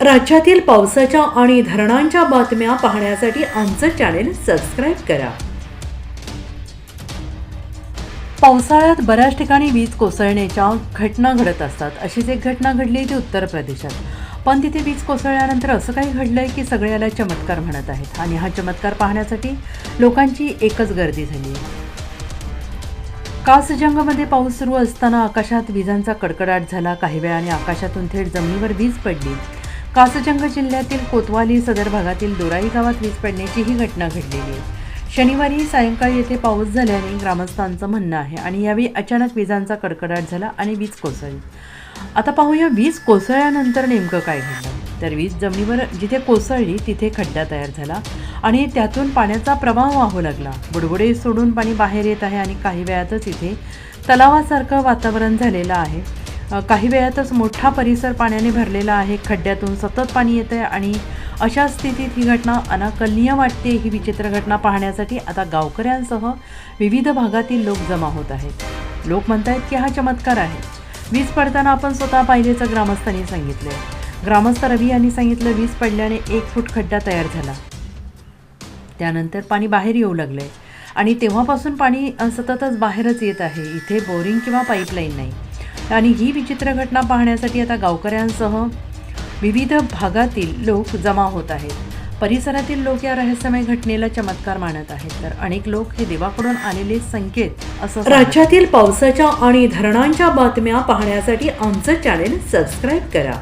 राज्यातील पावसाच्या आणि धरणांच्या बातम्या पाहण्यासाठी आमचं चॅनेल सबस्क्राईब करा. पावसाळ्यात बऱ्याच ठिकाणी वीज कोसळण्याच्या घटना घडत असतात. अशीच एक घटना घडली ती उत्तर प्रदेशात. पण तिथे वीज कोसळल्यानंतर असं काही घडलंय की सगळे याला चमत्कार म्हणत आहेत आणि हा चमत्कार पाहण्यासाठी लोकांची एकच गर्दी झाली आहे. कासजंगमध्ये पाऊस सुरू असताना आकाशात विजांचा कडकडाट झाला. काही वेळाने आकाशातून थेट जमिनीवर वीज पडली. कासजंग जिल्ह्यातील कोतवाली सदर भागातील दोराई गावात वीज पडण्याची ही घटना घडलेली आहे. शनिवारी सायंकाळी येथे पाऊस झाल्याने ग्रामस्थांचं म्हणणं आहे आणि यावेळी अचानक विजांचा कडकडाट झाला आणि वीज कोसळली. आता पाहूया वीज कोसळल्यानंतर नेमकं काय घडलं. तर वीज जमिनीवर जिथे कोसळली तिथे खड्डा तयार झाला आणि त्यातून पाण्याचा प्रवाह वाहू लागला. बुडबुडे सोडून पाणी बाहेर येत आहे आणि काही वेळातच इथे तलावासारखं वातावरण झालेलं आहे. काही वेळातच मोठा परिसर पाण्याने भरलेला आहे. खड्ड्यातून सतत पाणी येतं आहे आणि अशा स्थितीत ही घटना अनाकलनीय वाटते. ही विचित्र घटना पाहण्यासाठी आता गावकऱ्यांसह विविध भागातील लोक जमा होत आहेत. लोक म्हणत आहेत की हा चमत्कार आहे. वीज पडताना आपण स्वतः पाहिल्याचं ग्रामस्थांनी सांगितलं ग्रामस्थ रवी यांनी सांगितलं वीज पडल्याने एक फूट खड्डा तयार झाला. त्यानंतर पाणी बाहेर येऊ लागलंय. आणि तेव्हापासून पाणी सततच बाहेरच येत आहे. इथे बोरिंग किंवा पाईपलाईन नाही. आणि ही विचित्र घटना पाहण्यासाठी आता गावकऱ्यांसह विविध भागातील लोक जमा होत आहेत. परिसरातील लोक या रहस्यमय घटनेला चमत्कार मानत आहेत. तर अनेक लोक हे देवाकडून आलेले संकेत असं राज्यातील पावसाच्या आणि धरणांच्या बातम्या पाहण्यासाठी आमचं चॅनेल सबस्क्राईब करा.